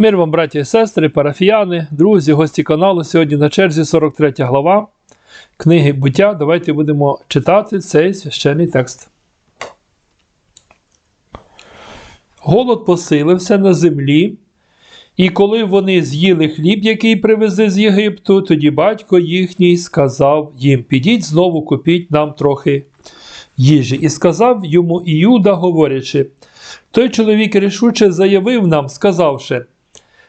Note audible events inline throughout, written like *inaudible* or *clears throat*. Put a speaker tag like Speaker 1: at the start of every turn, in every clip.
Speaker 1: Мир вам, браті і сестри, парафіяни, друзі, гості каналу. Сьогодні на черзі 43 глава книги буття. Давайте будемо читати цей священний текст. Голод посилився на землі, і коли вони з'їли хліб, який привезли з Єгипту, тоді батько їхній сказав їм: Підіть знову купіть нам трохи їжі. І сказав йому Іуда, говорячи: той чоловік рішуче заявив нам, сказавши: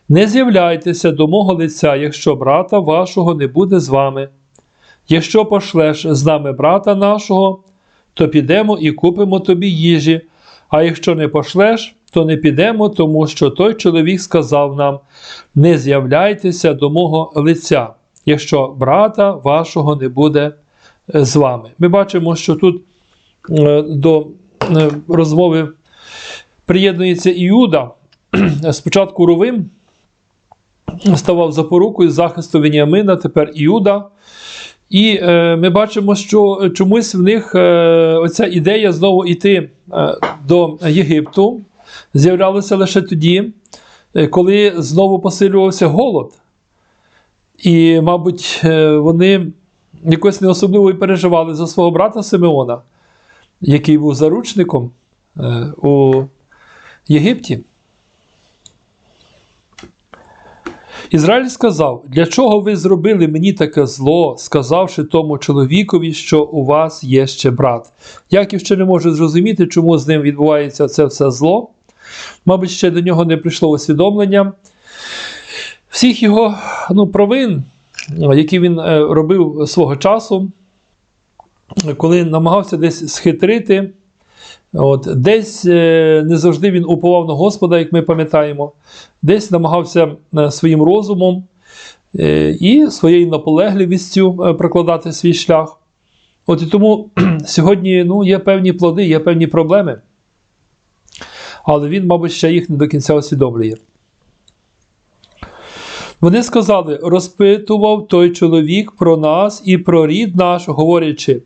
Speaker 1: Не з'являйтеся до мого лиця, якщо брата вашого не буде з вами. Якщо пошлеш з нами брата нашого, то підемо і купимо тобі їжі, а якщо не пошлеш, то не підемо, тому що той чоловік сказав нам: Не з'являйтеся до мого лиця, якщо брата вашого не буде е, з вами. Ми бачимо, що тут е, до е, розмови приєднується Іуда. *clears throat* Спочатку Рувим ставав запорукою захисту Веніамина, тепер Іуда. І е, ми бачимо, що чомусь в них е, оця ідея знову йти е, до Єгипту з'являлася лише тоді, е, коли знову посилювався голод. І, мабуть, е, вони якось не особливо і переживали за свого брата Симеона, який був заручником е, у Єгипті. Ізраїль сказав: Для чого ви зробили мені таке зло, сказавши тому чоловікові, що у вас є ще брат? Яків ще не може зрозуміти, чому з ним відбувається це все зло. Мабуть, ще до нього не прийшло усвідомлення. Всіх його ну, провин, які він е, робив свого часу, коли намагався десь схитрити, От, Десь е, не завжди він уповав на Господа, як ми пам'ятаємо, десь намагався е, своїм розумом е, і своєю наполегливістю прокладати свій шлях. От І тому сьогодні ну, є певні плоди, є певні проблеми. Але він, мабуть, ще їх не до кінця усвідомлює. Вони сказали: розпитував той чоловік про нас і про рід наш, говорячи.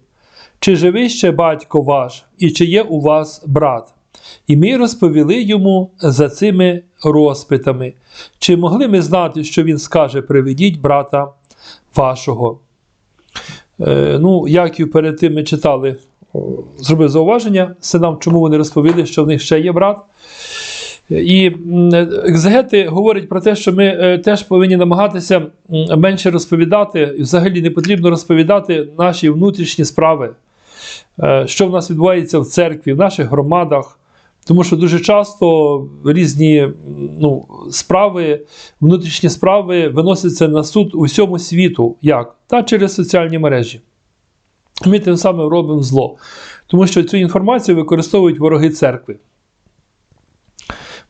Speaker 1: Чи живий ще батько ваш, і чи є у вас брат? І ми розповіли йому за цими розпитами, чи могли ми знати, що він скаже: Приведіть брата вашого. Е, ну, Яків перед тим ми читали, зробив зауваження синам, чому вони розповіли, що в них ще є брат. І екзегети говорять про те, що ми е, теж повинні намагатися менше розповідати, і взагалі не потрібно розповідати наші внутрішні справи, що в нас відбувається в церкві, в наших громадах. Тому що дуже часто різні ну, справи, внутрішні справи виносяться на суд усьому світу. Як? Та через соціальні мережі. Ми тим самим робимо зло. Тому що цю інформацію використовують вороги церкви.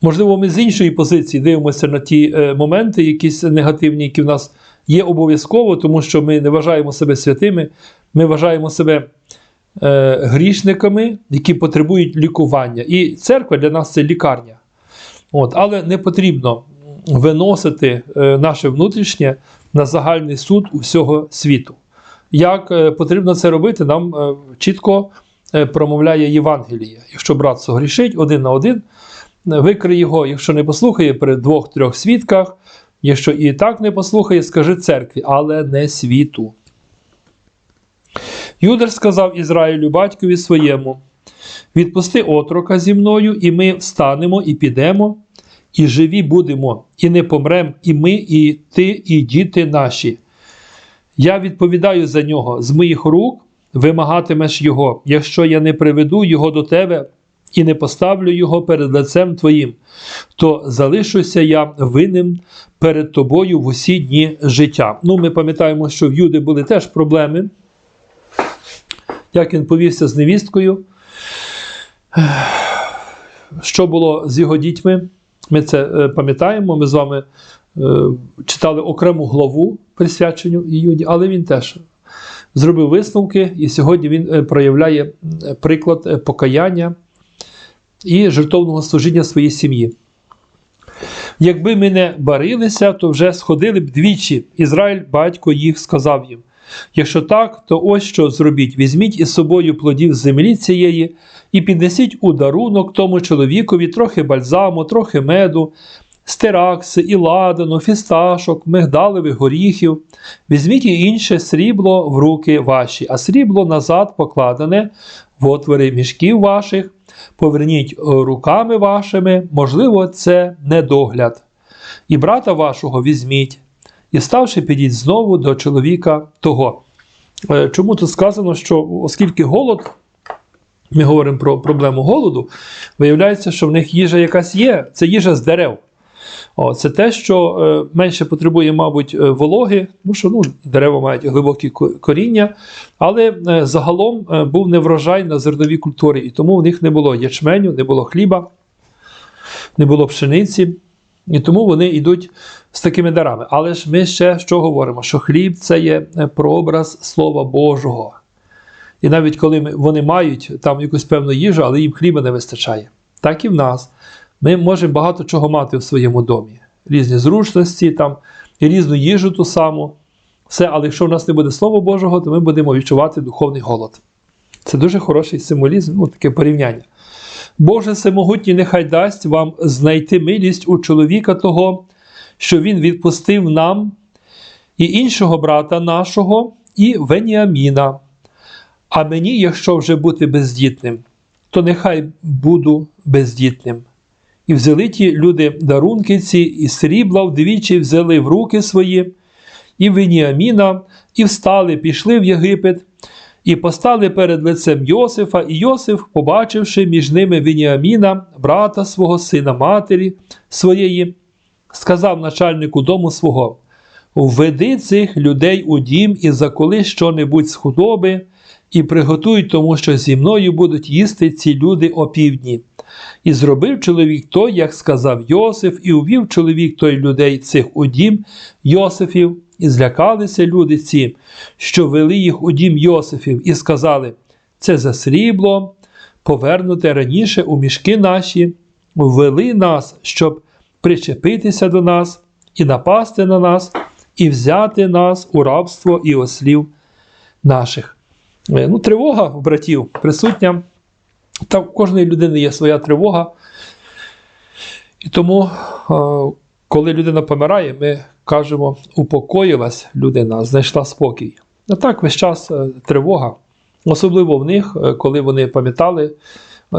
Speaker 1: Можливо, ми з іншої позиції дивимося на ті е, моменти, якісь негативні, які в нас є обов'язково, тому що ми не вважаємо себе святими, ми вважаємо себе е, грішниками, які потребують лікування. І церква для нас це лікарня. От, Але не потрібно виносити е, наше внутрішнє на загальний суд усього світу. Як е, потрібно це робити, нам чітко промовляє Євангеліє. Якщо брат согрішить один на один, викрий його, якщо не послухає при двох-трьох свідках, якщо і так не послухає, скажи церкві, але не світу. Юдар сказав Ізраїлю батькові своєму: Відпусти отрока зі мною, і ми встанемо і підемо, і живі будемо, і не помрем, і ми, і ти, і діти наші. Я відповідаю за нього, з моїх рук вимагатимеш його, якщо я не приведу його до тебе і не поставлю його перед лицем твоїм, то залишуся я винним перед тобою в усі дні життя. Ну, ми пам'ятаємо, що в Юди були теж проблеми, як він повівся з невісткою, що було з його дітьми. Ми це е, пам'ятаємо, ми з вами е, читали окрему главу присвяченню Іуді, але він теж зробив висновки, і сьогодні він е, проявляє приклад покаяння і жертовного служіння своїй сім'ї. Якби ми не барилися, то вже сходили б двічі. Ізраїль, батько їх сказав їм. Якщо так, то ось що зробіть: візьміть із собою плодів землі цієї і піднесіть у дарунок тому чоловікові трохи бальзаму, трохи меду, стиракси, і ладану, фісташок, мигдалевих горіхів. Візьміть і інше срібло в руки ваші, а срібло назад покладене в отвори мішків ваших, поверніть е, руками вашими, можливо, це недогляд. І брата вашого візьміть, і ставши, підіть знову до чоловіка того. Е, Чому тут сказано, що оскільки голод, ми говоримо про проблему голоду, виявляється, що в них їжа якась є, це їжа з дерев. О, це те, що е, менше потребує, мабуть, е, вологи, тому що ну, дерева мають глибокі коріння, але загалом був неврожай на зерновій культурі, і тому в них не було ячменю, не було хліба, не було пшениці. І тому вони йдуть з такими дарами. Але ж ми ще що говоримо? Що хліб це є е, прообраз Слова Божого. І навіть коли вони мають там якусь певну їжу, але їм хліба не вистачає. Так і в нас. Ми можемо багато чого мати в своєму домі. Різні зручності, там, і різну їжу ту саму. Все, але якщо в нас не буде Слова Божого, то ми будемо відчувати духовний голод. Це дуже хороший символізм, ну, таке порівняння. Боже всемогутній нехай дасть вам знайти милість у чоловіка того, що він відпустив нам і іншого брата нашого, і Веніаміна. А мені, якщо вже бути бездітним, то нехай буду бездітним. І взяли ті люди дарунки ці, і срібла вдвічі взяли в руки свої, і Веніаміна, і встали, пішли в Єгипет, і постали перед лицем Йосифа, і Йосиф, побачивши між ними Веніаміна, брата свого сина матері своєї, сказав начальнику дому свого: Введи цих людей у дім і заколи що-небудь з худоби, і приготуй тому, що зі мною будуть їсти ці люди опівдні. І зробив чоловік той, як сказав Йосиф, і увів чоловік той людей цих у дім Йосифів, і злякалися люди ці, що вели їх у дім Йосифів, і сказали: це за срібло, повернуте раніше у мішки наші, ввели нас, щоб причепитися до нас, і напасти на нас, і взяти нас у рабство і ослів наших. Е, Ну, тривога братів присутня. Та в кожної людини є своя тривога. І тому, е, коли людина помирає, ми кажемо, упокоїлась людина, знайшла спокій. А так весь час е, тривога. Особливо в них, коли вони пам'ятали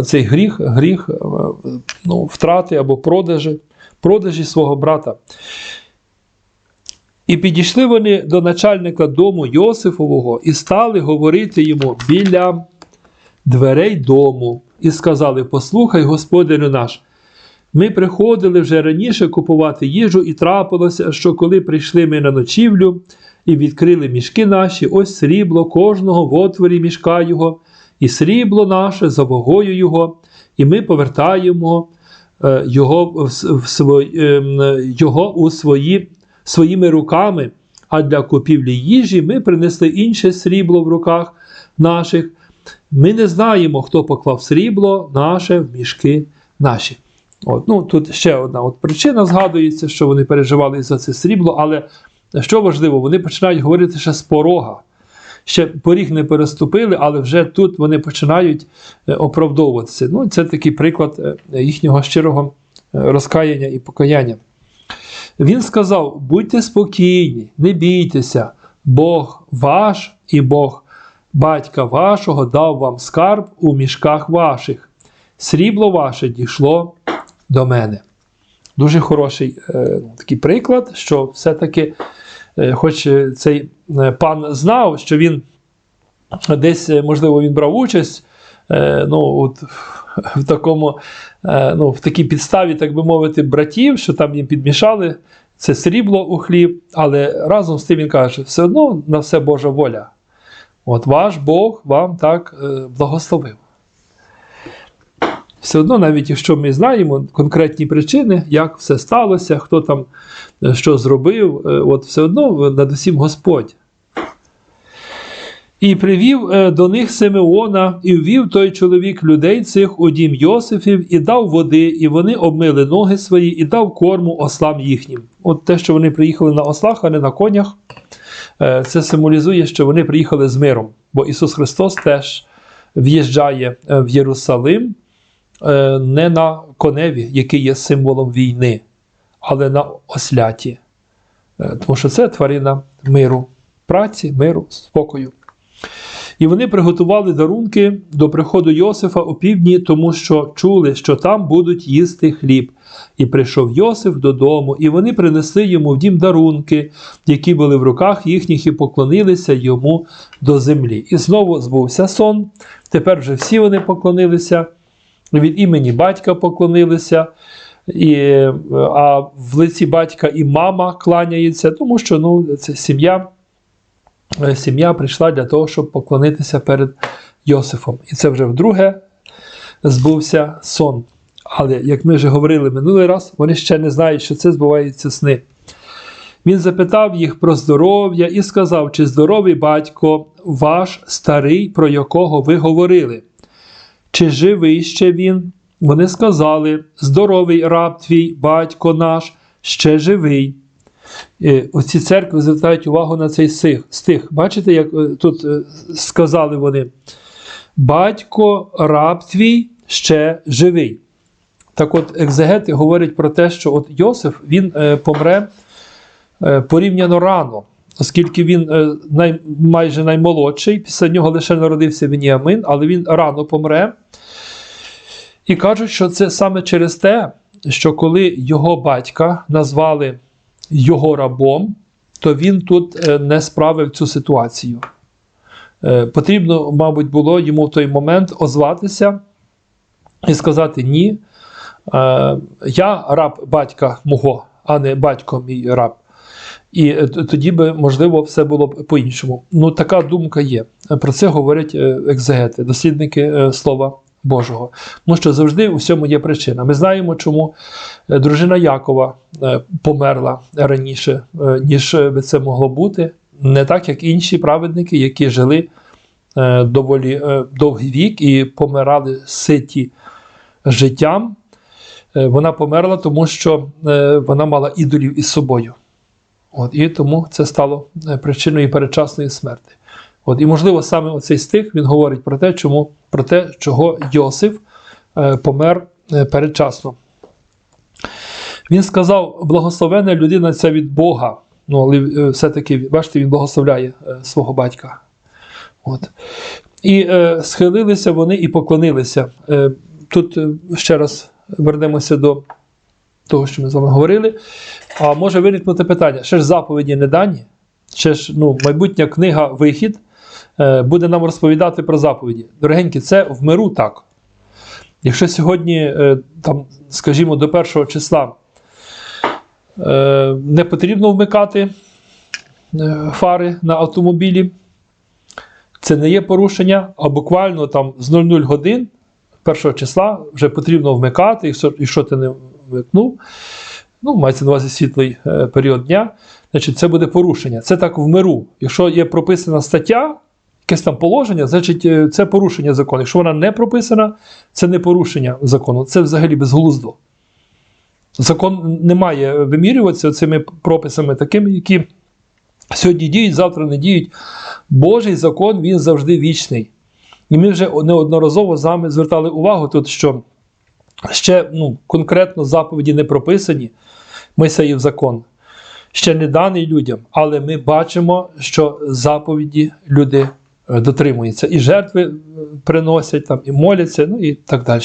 Speaker 1: цей гріх, гріх ну, втрати або продажі, продажі свого брата. І підійшли вони до начальника дому Йосифового і стали говорити йому біля дверей дому, і сказали: Послухай, господарю наш, ми приходили вже раніше купувати їжу, і трапилося, що коли прийшли ми на ночівлю і відкрили мішки наші, ось срібло кожного в отворі мішка його, і срібло наше за вагою його, і ми повертаємо його, в, свої, ем, його у свої, своїми руками. А для купівлі їжі ми принесли інше срібло в руках наших. Ми не знаємо, хто поклав срібло наше в мішки наші. От, ну, тут ще одна от причина згадується, що вони переживали за це срібло, але що важливо, вони починають говорити ще з порога. Ще поріг не переступили, але вже тут вони починають е, оправдовуватися. Ну, це такий приклад е, їхнього щирого е, розкаяння і покаяння. Він сказав: будьте спокійні, не бійтеся, Бог ваш і Бог батька вашого дав вам скарб у мішках ваших. Срібло ваше дійшло до мене. Дуже хороший е, такий приклад, що все-таки, хоч е, цей е, пан знав, що він десь, е, можливо, він брав участь е, ну, от, в, такому, е, ну, в такій підставі, так би мовити, братів, що там їм підмішали це срібло у хліб, але разом з тим він каже, все одно на все Божа воля. От ваш Бог вам так е, благословив. Все одно, навіть якщо ми знаємо конкретні причини, як все сталося, хто там е, що зробив, е, от все одно над усім Господь. І привів е, до них Симеона, і ввів той чоловік людей цих у дім Йосифів, і дав води, і вони обмили ноги свої, і дав корму ослам їхнім. От те, що вони приїхали на ослах, а не на конях, це символізує, що вони приїхали з миром. Бо Ісус Христос теж в'їжджає в Єрусалим не на коневі, який є символом війни, але на осляті. Е, Тому що це тварина миру, праці, миру, спокою. І вони приготували дарунки до приходу Йосифа о півдні, тому що чули, що там будуть їсти хліб. І прийшов Йосиф додому, і вони принесли йому в дім дарунки, які були в руках їхніх, і поклонилися йому до землі. І знову збувся сон. Тепер вже всі вони поклонилися, від імені батька поклонилися. І, а в лиці батька і мама кланяється, тому що ну, це сім'я. Е, Сім'я прийшла для того, щоб поклонитися перед Йосифом. І це вже вдруге збувся сон. Але, як ми вже говорили минулий раз, вони ще не знають, що це збуваються сни. Він запитав їх про здоров'я і сказав, чи здоровий батько ваш старий, про якого ви говорили, чи живий ще він? Вони сказали: Здоровий раб твій, батько наш, ще живий. Е, Оці церкви звертають увагу на цей стих. Бачите, як е, тут е, сказали вони: Батько раб твій ще живий. Так от, екзегети говорять про те, що от Йосиф він помре порівняно рано, оскільки він е, най, майже наймолодший, після нього лише народився Веніамин, але він рано помре. І кажуть, що це саме через те, що коли його батька назвали його рабом, то він тут е, не справив цю ситуацію. Е, Потрібно, мабуть, було йому в той момент озватися і сказати: Ні, я раб батька мого, а не батько мій раб. І е, тоді би, можливо, все було б по-іншому. Ну, така думка є. Про це говорять е, екзегети, дослідники е, Слова Божого. Тому що завжди у всьому є причина. Ми знаємо, чому дружина Якова померла раніше, ніж би це могло бути. Не так, як інші праведники, які жили доволі довгий вік і помирали ситі життям. Вона померла, тому що вона мала ідолів із собою. От, і тому це стало е, причиною передчасної смерти. От, і, можливо, саме оцей стих він говорить про те, чому, про те, чого Йосиф е, помер е, передчасно. Він сказав: благословена людина ця від Бога. Ну, але е, все-таки, бачите, він благословляє е, свого батька. От. І е, схилилися вони і поклонилися. Е, тут ще раз вернемося до того, що ми з вами говорили. А може виникнути питання: ще ж заповіді не дані, ще ж ну, майбутня книга Вихід е, буде нам розповідати про заповіді. Дорогенькі, це в миру так. Якщо сьогодні, е, там, скажімо, до першого числа е, не потрібно вмикати фари на автомобілі, це не є порушення, а буквально там з 00 годин першого числа вже потрібно вмикати, якщо, якщо ти не вмикнув, ну, мається на увазі світлий е, період дня, значить це буде порушення. Це так в миру. Якщо є прописана стаття, якесь там положення, значить е, це порушення закону. Якщо вона не прописана, це не порушення закону. Це взагалі безглуздо. Закон не має вимірюватися цими прописами такими, які сьогодні діють, завтра не діють. Божий закон він завжди вічний. І ми вже неодноразово з вами звертали увагу тут, що ще ну, конкретно заповіді не прописані, Мойсеїв закон, ще не даний людям, але ми бачимо, що заповіді люди е, дотримуються. І жертви е, приносять, там, і моляться, ну і так далі.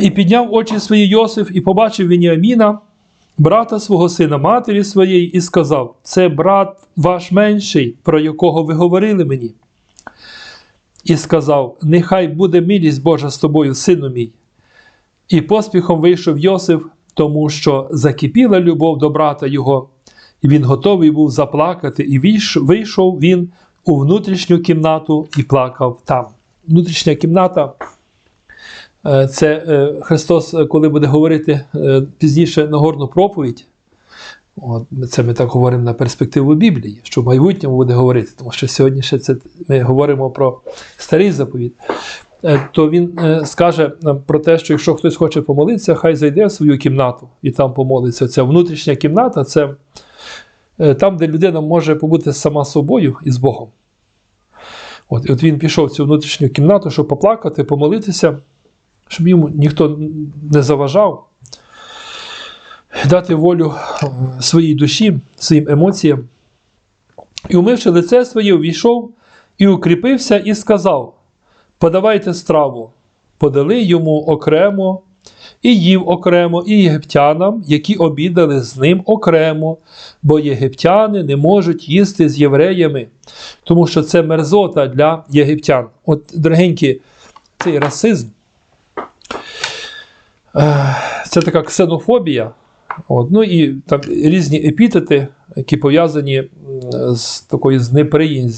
Speaker 1: І підняв очі свої Йосиф і побачив Веніаміна, брата свого сина, матері своєї, і сказав: Це брат ваш менший, про якого ви говорили мені. І сказав: Нехай буде милість Божа з тобою, сину мій. І поспіхом вийшов Йосиф, тому що закипіла любов до брата його, і він готовий був заплакати, і вийшов він у внутрішню кімнату і плакав там. Внутрішня кімната. е, Це е, Христос, е, коли буде говорити пізніше Нагорну проповідь. От, це ми так говоримо на перспективу Біблії, що в майбутньому буде говорити, тому що сьогодні ще це ми говоримо про старий заповіт. Е, То він е, скаже про те, що якщо хтось хоче помолитися, хай зайде в свою кімнату і там помолиться. Ця внутрішня кімната це е, там, де людина може побути сама собою і з Богом. От, і от він пішов в цю внутрішню кімнату, щоб поплакати, помолитися, щоб йому ніхто не заважав. Дати волю своїй душі, своїм емоціям. І, умивши лице своє, увійшов і укріпився, і сказав: Подавайте страву. Подали йому окремо, і їв окремо, і єгиптянам, які обідали з ним окремо, бо єгиптяни не можуть їсти з євреями, тому що це мерзота для єгиптян. От, дорогенькі, цей расизм, е, це така ксенофобія. От, ну і там різні епітети, які пов'язані з такою з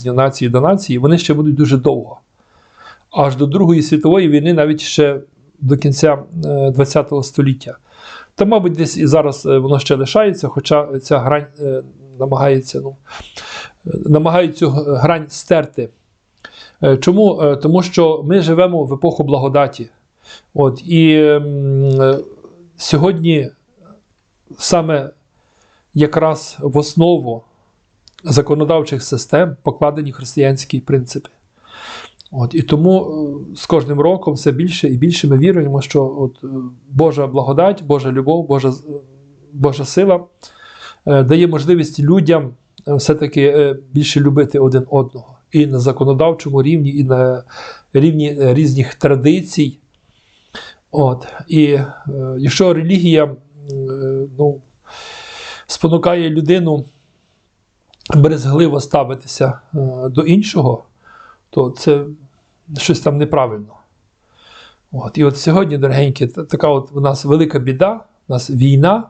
Speaker 1: нації до нації, вони ще будуть дуже довго. Аж до Другої світової війни, навіть ще до кінця ХХ століття. Та, мабуть, десь і зараз е, воно ще лишається, хоча ця грань е, намагається, ну, е, намагають цю грань стерти. Е, Чому? Е, Тому що ми живемо в епоху благодаті. От, і е, сьогодні саме якраз в основу законодавчих систем покладені християнські принципи. От, і тому е, з кожним роком все більше і більше ми віруємо, що от, е, Божа благодать, Божа любов, Божа, Божа сила е, дає можливість людям все-таки більше любити один одного. І на законодавчому рівні, і на рівні різних традицій. От. І якщо релігія ну, спонукає людину брезгливо ставитися е, до іншого, то це щось там неправильно. От. І от сьогодні, дорогенькі, така от у нас велика біда, у нас війна.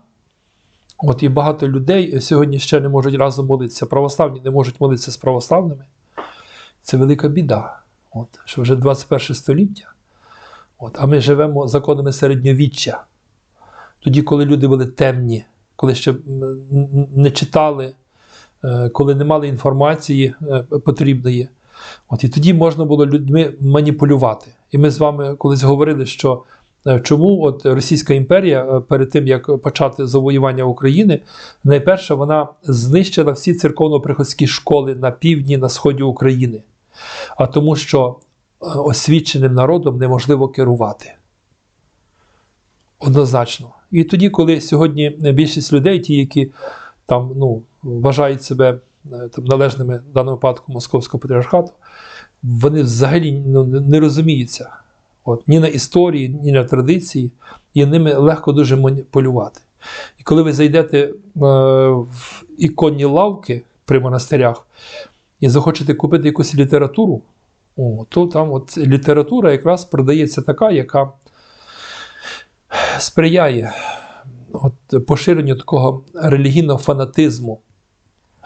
Speaker 1: От і багато людей сьогодні ще не можуть разом молитися. Православні не можуть молитися з православними. Це велика біда. От, що вже 21 століття. От, а ми живемо законами середньовіччя. Тоді, коли люди були темні, коли ще не читали, е, коли не мали інформації е, потрібної. От, і тоді можна було людьми маніпулювати. І ми з вами колись говорили, що е, чому от Російська імперія перед тим, як почати завоювання України, найперше вона знищила всі церковно-приходські школи на півдні, на сході України. А тому, що освіченим народом неможливо керувати. Однозначно. І тоді, коли сьогодні більшість людей, ті, які там ну, вважають себе е, там, належними в даному випадку Московського патріархату, вони взагалі ну, не розуміються От, ні на історії, ні на традиції, і ними легко дуже маніпулювати. І коли ви зайдете е, в іконні лавки при монастирях і захочете купити якусь літературу, о, то там от література якраз продається така, яка сприяє от, поширенню такого релігійного фанатизму,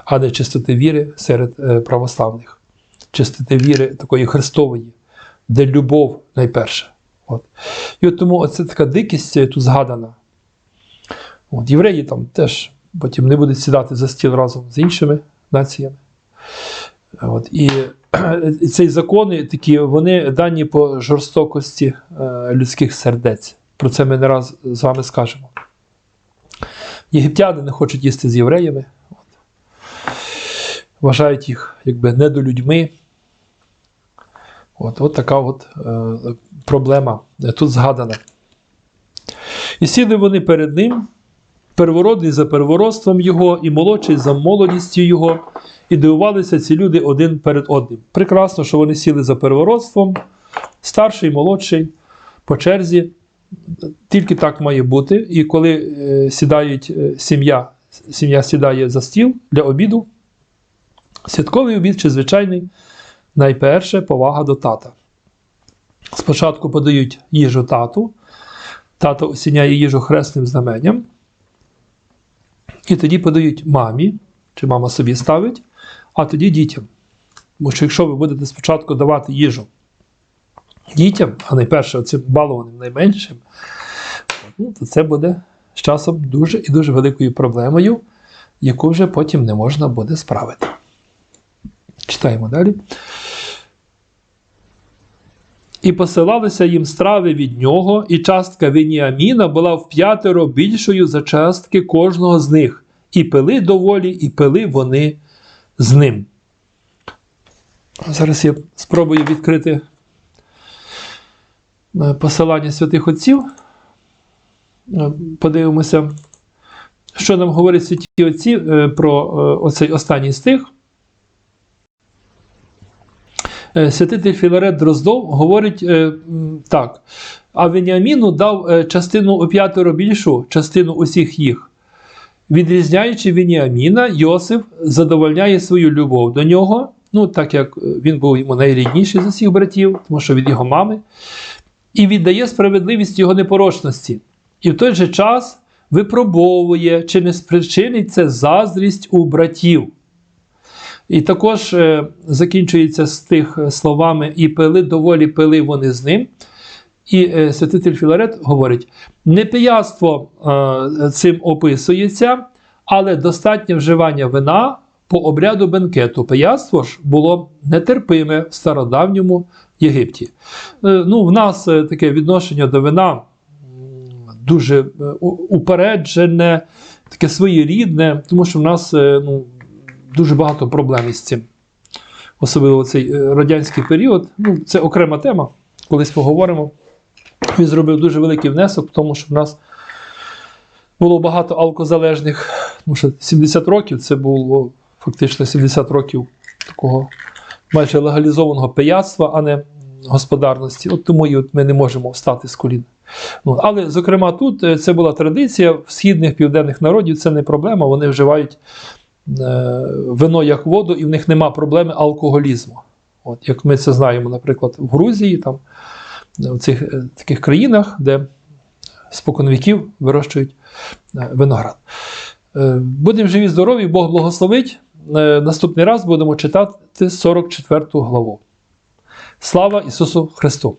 Speaker 1: а не чистоти віри серед е, православних, чистоти віри такої Христової, де любов найперше. От. І от тому оце така дикість е, тут згадана. От, євреї там теж потім не будуть сідати за стіл разом з іншими націями. От, і, і цей закони такі, вони дані по жорстокості е, людських сердець. Про це ми не раз з вами скажемо. Єгиптяни не хочуть їсти з євреями. От. Вважають їх якби недолюдьми. От, от така от е, проблема тут згадана. І сіли вони перед ним, первородний за первородством його, і молодший за молодістю його, і дивувалися ці люди один перед одним. Прекрасно, що вони сіли за первородством, старший, молодший, по черзі. Тільки так має бути. І коли е, сідають е, сім'я, сім'я сідає за стіл для обіду, святковий обід чи звичайний, найперше повага до тата. Спочатку подають їжу тату, тато осіняє їжу хресним знаменням, і тоді подають мамі, чи мама собі ставить, а тоді дітям. Тому що якщо ви будете спочатку давати їжу дітям, а найперше цим балованим найменшим, ну, то це буде з часом дуже і дуже великою проблемою, яку вже потім не можна буде справити. Читаємо далі. І посилалися їм страви від нього, і частка Веніаміна була в п'ятеро більшою за частки кожного з них. І пили доволі, і пили вони з ним. Зараз я спробую відкрити посилання святих отців. Е, Подивимося, що нам говорять святі отці е, про е, оцей останній стих. Е, Святитель Філарет Дроздов говорить е, так: а Веніаміну дав е, частину у п'ятеро більшу, частину усіх їх. Відрізняючи Веніаміна, Йосиф задовольняє свою любов до нього, ну так як е, він був йому найрідніший з усіх братів, тому що від його мами, і віддає справедливість його непорочності. І в той же час випробовує, чи не спричинить це заздрість у братів. І також е, закінчується з тих е, словами і пили доволі пили вони з ним. І е, святитель Філарет говорить: не пияство е, цим описується, але достатнє вживання вина по обряду бенкету. Пияство ж було нетерпиме в стародавньому Єгипті. Е, ну, в нас е, таке відношення до вина дуже е, упереджене, таке своєрідне, тому що в нас ну, дуже багато проблем із цим. Особливо цей радянський період. Ну, це окрема тема, колись поговоримо. Він зробив дуже великий внесок тому, що в нас було багато алкозалежних. Тому що 70 років це було фактично 70 років такого майже легалізованого пияцтва, а не господарності. От тому і от ми не можемо встати з колін. Ну, але, зокрема, тут е, це була традиція в східних південних народів, це не проблема, вони вживають е, вино як воду, і в них нема проблеми алкоголізму. От, як ми це знаємо, наприклад, в Грузії, там, в цих е, таких країнах, де споконвіків вирощують е, виноград. Е, Будемо живі, здорові, Бог благословить. Е, Наступний раз будемо читати 44 главу. Слава Ісусу Христу!